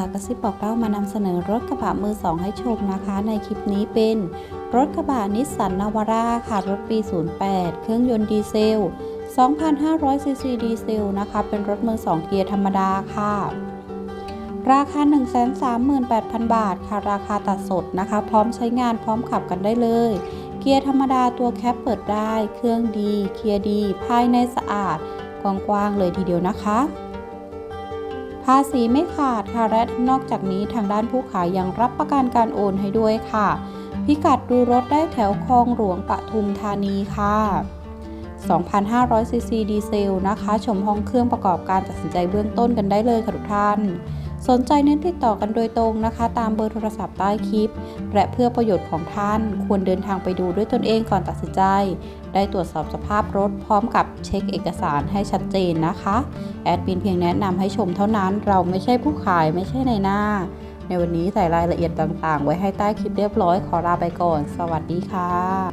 ากระซิบบอกเล่ามานำเสนอรถกระบะมือสองให้ชมนะคะ ในคลิปนี้เป็น รถกระบะนิสสันนาวาร่าค่ะรถปี 08 เครื่องยนต์ดีเซล 2,500 ซีซีดีเซลนะคะ เป็นรถมือ2เกียร์ธรรมดาค่ะ ราคา 138,000 บาทค่ะ ราคาตัดสดนะคะ พร้อมใช้งานพร้อมขับกันได้เลย เกียร์ธรรมดาตัวแคปเปิดได้ เครื่องดี เกียร์ดี ภายในสะอาดกว้างๆเลยทีเดียวนะคะาษีไม่ขาดค่ะและนอกจากนี้ทางด้านผู้ขายยังรับประกันการโอนให้ด้วยค่ะ พิกัดดูรถได้แถวคลองหลวงปทุมธานีค่ะ 2,500ซีซีดีเซลนะคะ ชมห้องเครื่องประกอบการตัดสินใจเบื้องต้นกันได้เลยค่ะทุกท่าน สนใจเน้นติดต่อกันโดยตรงนะคะ ตามเบอร์โทรศัพท์ใต้คลิป และเพื่อประโยชน์ของท่าน ควรเดินทางไปดูด้วยตนเองก่อนตัดสินใจ ได้ตรวจสอบสภาพรถพร้อมกับเช็คเอกสารให้ชัดเจนนะคะ แอดมินเพียงแนะนำให้ชมเท่านั้น เราไม่ใช่ผู้ขายไม่ใช่ในหน้า ในวันนี้ใส่รายละเอียดต่างๆ ไว้ให้ใต้คลิปเรียบร้อยขอลาไปก่อน สวัสดีค่ะ